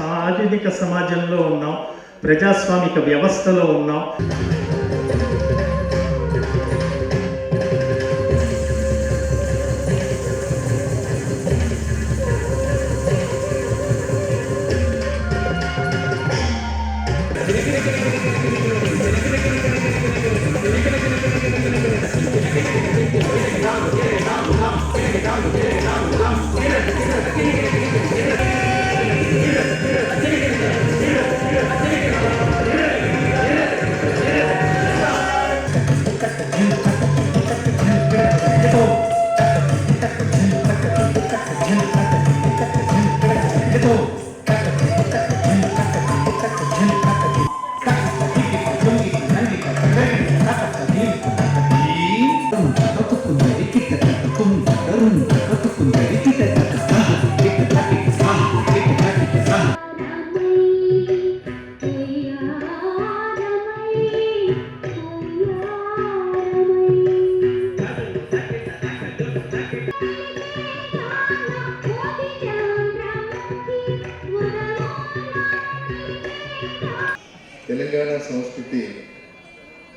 ఆధునిక సమాజంలో ఉన్నాం ప్రజాస్వామిక వ్యవస్థలో ఉన్నాం. తెలంగాణ సంస్కృతి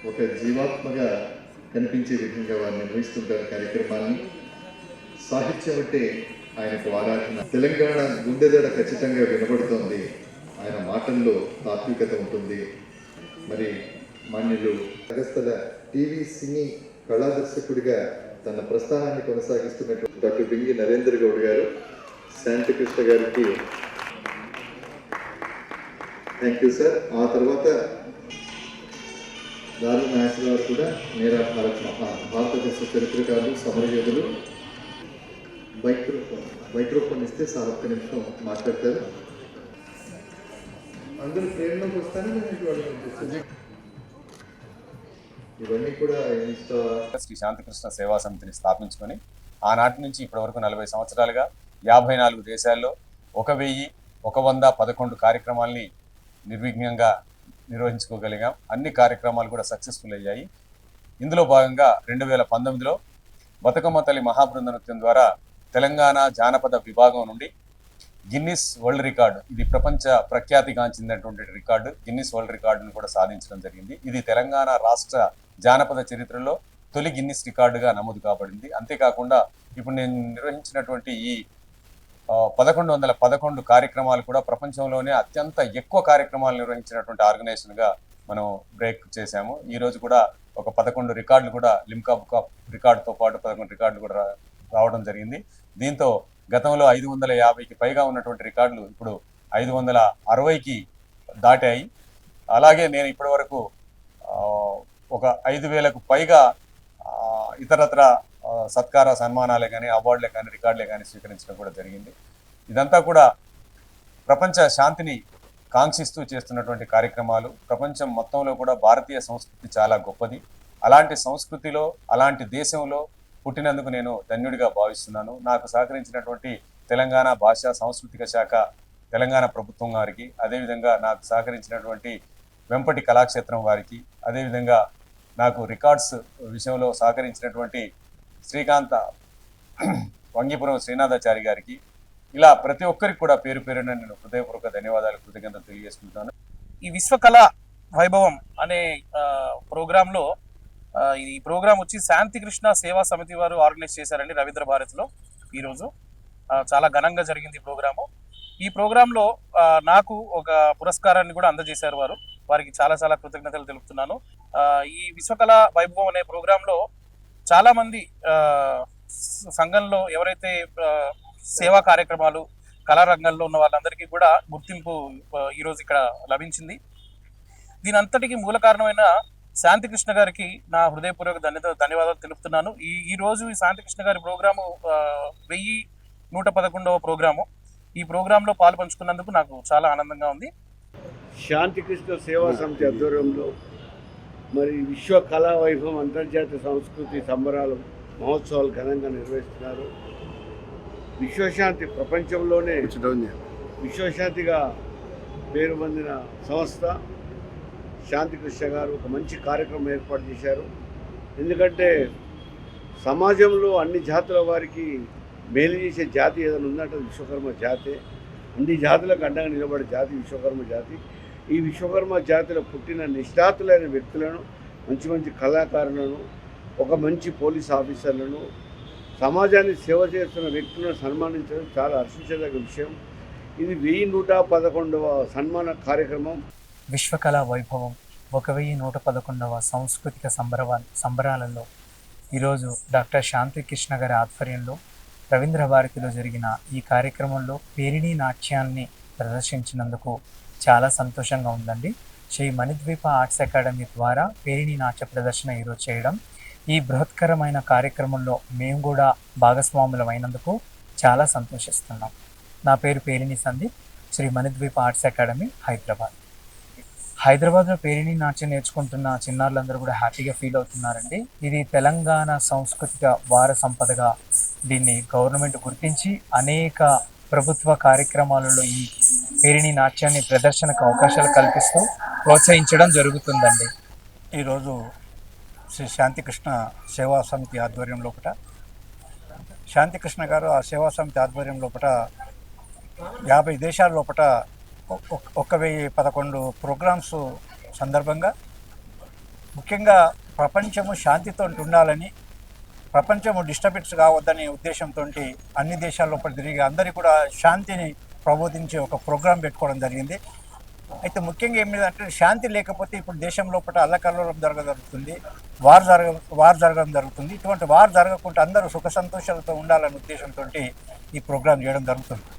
ఒక జీవాత్మగా కనిపించే విధంగా వారు నిర్వహిస్తుంటారు కార్యక్రమాన్ని సాహిత్యం అంటే ఆయనకు ఆరాధన. తెలంగాణ గుండెదడ ఖచ్చితంగా వినబడుతోంది. ఆయన మాటల్లో తాత్వికత ఉంటుంది. మరి మాన్యులు అగస్తల టీవీ సినీ కళా దర్శకుడిగా తన ప్రస్థానాన్ని కొనసాగిస్తున్నటువంటి డాక్టర్ బింగి నరేంద్ర గౌడ్ గారు శాంతకృష్ణ గారికి థ్యాంక్ యూ సార్ ఆ తర్వాత దారు నాయకులు గారు కూడా నేరా భారత్ భారతదేశ చరిత్రకారులు సమరయోధులు. మైక్రోఫోన్ మైక్రోఫోన్ ఇస్తే సార్ ఒక్క నిమిషం మాట్లాడతారు. అందరూ ప్రేరణకు వస్తానే ఇవన్నీ కూడా శ్రీ శాంతికృష్ణ సేవా సమితిని స్థాపించుకొని ఆనాటి నుంచి ఇప్పటి వరకు నలభై సంవత్సరాలుగా యాభై నాలుగు దేశాల్లో ఒక వెయ్యి ఒక వంద పదకొండు కార్యక్రమాల్ని నిర్విఘ్నంగా నిర్వహించుకోగలిగాం. అన్ని కార్యక్రమాలు కూడా సక్సెస్ఫుల్ అయ్యాయి. ఇందులో భాగంగా రెండు వేల పంతొమ్మిదిలో బతుకమ్మ తల్లి మహాబృంద నృత్యం ద్వారా తెలంగాణ జానపద విభాగం నుండి గిన్నిస్ వరల్డ్ రికార్డు ఇది ప్రపంచ ప్రఖ్యాతిగాంచినటువంటి రికార్డు గిన్నిస్ వరల్డ్ రికార్డును కూడా సాధించడం జరిగింది. ఇది తెలంగాణ రాష్ట్ర జానపద చరిత్రలో తొలి గిన్నిస్ రికార్డుగా నమోదు కాబడింది. అంతేకాకుండా ఇప్పుడు నేను నిర్వహించినటువంటి ఈ పదకొండు వందల పదకొండు కార్యక్రమాలు కూడా ప్రపంచంలోనే అత్యంత ఎక్కువ కార్యక్రమాలు నిర్వహించినటువంటి ఆర్గనైజేషన్గా మనం బ్రేక్ చేశాము. ఈ రోజు కూడా ఒక పదకొండు రికార్డులు కూడా లిమ్కా బుక్ రికార్డుతో పాటు పదకొండు రికార్డులు కూడా రావడం జరిగింది. దీంతో గతంలో ఐదు వందల యాభైకి పైగా ఉన్నటువంటి రికార్డులు ఇప్పుడు ఐదు వందల అరవైకి దాటాయి. అలాగే నేను ఇప్పటి వరకు ఒక ఐదు వేలకు పైగా ఇతరత్ర సత్కార సన్మానాలే కానీ అవార్డులే కానీ రికార్డులే కానీ స్వీకరించడం కూడా జరిగింది. ఇదంతా కూడా ప్రపంచ శాంతిని కాంక్షిస్తూ చేస్తున్నటువంటి కార్యక్రమాలు. ప్రపంచం మొత్తంలో కూడా భారతీయ సంస్కృతి చాలా గొప్పది. అలాంటి సంస్కృతిలో అలాంటి దేశంలో పుట్టినందుకు నేను ధన్యుడిగా భావిస్తున్నాను. నాకు సహకరించినటువంటి తెలంగాణ భాషా సాంస్కృతిక శాఖ తెలంగాణ ప్రభుత్వం వారికి అదేవిధంగా నాకు సహకరించినటువంటి వెంపటి కళాక్షేత్రం వారికి అదేవిధంగా నాకు రికార్డ్స్ విషయంలో సహకరించినటువంటి శ్రీకాంత వంగిపురం శ్రీనాథాచారి గారికి ఇలా ప్రతి ఒక్కరికి కూడా పేరు పేరున నేను హృదయపూర్వక ధన్యవాదాలు కృతజ్ఞతలు తెలియజేసుకుంటున్నాను. ఈ విశ్వకళ వైభవం అనే ప్రోగ్రాంలో ఈ ప్రోగ్రాం వచ్చి శాంతి కృష్ణ సేవా సమితి వారు ఆర్గనైజ్ చేశారండి రవీంద్ర భారతిలో ఈరోజు. చాలా ఘనంగా జరిగింది ఈ ప్రోగ్రాము. ఈ ప్రోగ్రాంలో నాకు ఒక పురస్కారాన్ని కూడా అందజేశారు వారు. వారికి చాలా చాలా కృతజ్ఞతలు తెలుపుతున్నాను. ఈ విశ్వకళ వైభవం అనే ప్రోగ్రాంలో చాలామంది సంఘంలో ఎవరైతే సేవా కార్యక్రమాలు కళారంగంలో ఉన్న వాళ్ళందరికీ కూడా గుర్తింపు ఈరోజు ఇక్కడ లభించింది. దీని అంతటికి మూల కారణమైన శాంతికృష్ణ గారికి నా హృదయపూర్వక ధన్యత ధన్యవాదాలు తెలుపుతున్నాను. ఈ ఈ రోజు ఈ శాంతికృష్ణ గారి ప్రోగ్రాము వెయ్యి నూట పదకొండవ ప్రోగ్రాము. ఈ ప్రోగ్రాంలో పాలు పంచుకున్నందుకు నాకు చాలా ఆనందంగా ఉంది. శాంతికృష్ణ సేవా సమితి ఆధ్వర్యంలో మరి విశ్వ కళా వైభవం అంతర్జాతీయ సంస్కృతి సంబరాలు మహోత్సవాలు ఘనంగా నిర్వహిస్తున్నారు. విశ్వశాంతి ప్రపంచంలోనే విశ్వశాంతిగా పేరు పొందిన సంస్థ. శాంతికృష్ణ గారు ఒక మంచి కార్యక్రమం ఏర్పాటు చేశారు. ఎందుకంటే సమాజంలో అన్ని జాతుల వారికి మేలు చేసే జాతి ఏదైనా ఉందంటే విశ్వకర్మ జాతే. అన్ని జాతులకు అండగా నిలబడే జాతి విశ్వకర్మ జాతి. ఈ విశ్వకర్మ జాతిలో పుట్టిన నిష్ణాతులైన వ్యక్తులను మంచి మంచి కళాకారులను ఒక మంచి పోలీస్ ఆఫీసర్లను సమాజాన్ని సేవ చేస్తున్న వ్యక్తులను సన్మానించడం చాలా హర్షించదగ్గ విషయం. ఇది వెయ్యి నూట పదకొండవ సన్మాన కార్యక్రమం. విశ్వకళా వైభవం ఒక వెయ్యి నూట పదకొండవ సాంస్కృతిక సంబరవా సంబరాలలో ఈరోజు డాక్టర్ శాంతికృష్ణ గారి ఆధ్వర్యంలో రవీంద్ర భారతిలో జరిగిన ఈ కార్యక్రమంలో పేరిణి నాట్యాన్ని ప్రదర్శించినందుకు చాలా సంతోషంగా ఉందండి. శ్రీ మణిద్వీప ఆర్ట్స్ అకాడమీ ద్వారా పేరిణి నాట్య ప్రదర్శన ఈరోజు చేయడం. ఈ బృహత్కరమైన కార్యక్రమంలో మేము కూడా భాగస్వాములమైనందుకు చాలా సంతోషిస్తున్నాం. నా పేరు Perini Sandeep. Shri Manidweepa arts academy Hyderabad. హైదరాబాద్లో పేరిణి నాట్యం నేర్చుకుంటున్న చిన్నారులందరూ కూడా హ్యాపీగా ఫీల్ అవుతున్నారండి. ఇది తెలంగాణ సాంస్కృతిక వార సంపదగా దీన్ని గవర్నమెంట్ గుర్తించి అనేక ప్రభుత్వ కార్యక్రమాలలో ఈ పేరిణి నాట్యాన్ని ప్రదర్శనకు అవకాశాలు కల్పిస్తూ ప్రోత్సహించడం జరుగుతుందండి. ఈరోజు శ్రీ శాంతికృష్ణ సేవా సమితి ఆధ్వర్యం లోపల శాంతికృష్ణ గారు ఆ సేవా సమితి ఆధ్వర్యం లోపల యాభై దేశాల లోపల ఒక వెయ్యి పదకొండు ప్రోగ్రామ్స్ సందర్భంగా ముఖ్యంగా ప్రపంచము శాంతితో ఉండాలని ప్రపంచము డిస్టర్బెన్స్ కావద్దనే ఉద్దేశంతో అన్ని దేశాల లోపల తిరిగి అందరికీ కూడా శాంతిని ప్రబోధించే ఒక ప్రోగ్రాం పెట్టుకోవడం జరిగింది. అయితే ముఖ్యంగా ఏం అంటే శాంతి లేకపోతే ఇప్పుడు దేశం లోపల అల్లకల్లోలం జరగ జరుగుతుంది. వార్ జరగ వార్ జరగడం జరుగుతుంది. ఇటువంటి వార్ జరగకుండా అందరూ సుఖ సంతోషాలతో ఉండాలనే ఉద్దేశంతో ఈ ప్రోగ్రాం చేయడం జరుగుతుంది.